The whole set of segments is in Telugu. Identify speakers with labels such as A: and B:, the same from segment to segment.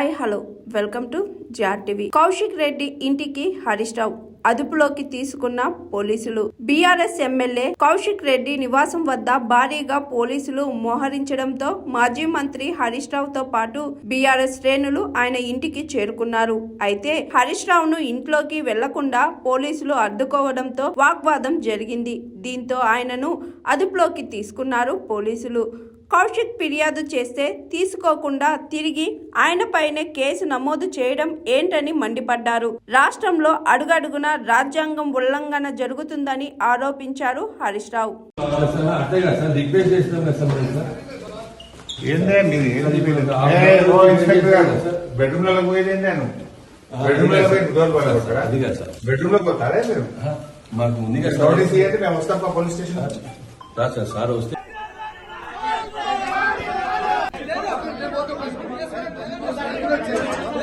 A: Hi hello. Welcome to jar TV. Kaushik Reddy ఇంటికి హరీష్ రావు అదుపులోకి తీసుకున్న పోలీసులు. బీఆర్ఎస్ ఎమ్మెల్యే కౌశిక్ రెడ్డి నివాసం వద్ద భారీగా పోలీసులు మోహరించడంతో మాజీ మంత్రి హరీష్ రావుతో పాటు బీఆర్ఎస్ శ్రేణులు ఆయన ఇంటికి చేరుకున్నారు. అయితే హరీష్ రావును ఇంట్లోకి వెళ్ళకుండా పోలీసులు అడ్డుకోవడంతో వాగ్వాదం జరిగింది. దీంతో ఆయనను అదుపులోకి తీసుకున్నారు పోలీసులు. కౌశిక్ ఫిర్యాదు చేస్తే తీసుకోకుండా తిరిగి ఆయనపైనే కేసు నమోదు చేయడం ఏంటని మండిపడ్డారు. రాష్ట్రంలో అడుగడుగున రాజ్యాంగం ఉల్లంఘన జరుగుతుందని ఆరోపించారు హరీష్ రావు.
B: బెడ్రూమ్లో పోయేది నేను
C: బెడ్రూమ్లో
B: పోయి డోర్?
C: అది కాదు సార్.
B: బెడ్రూమ్లో పోతారా మీరు?
C: మాకు ఉంది కదా
B: నోటీస్
C: సార్
B: ఇవ్వండి మేము వస్తాం పా పోలీస్ స్టేషన్
C: రా సార్ సార్ వస్తే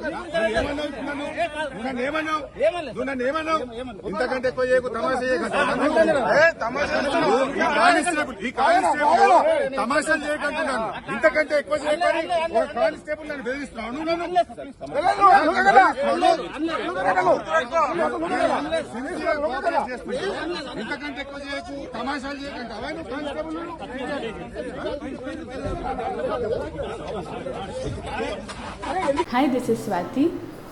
B: ¡Vamos! ¡Vamos! ¡Vamos! ¡Vamos! ¡Vamos! ఇంతకంటే ఎక్కువ చేయకు తమాషా చేయకంటున్నాను ఇంతకంటే ఎక్కువ చేయకని ఒక కానిస్టేబుల్ నన్ను బెదిరిస్తున్నావు. నువ్వు నన్ను ఇంతకంటే ఎక్కువ చేయకు తమాషాలు చేయకంటే అవే నువ్వు constable
D: hi this is Swathi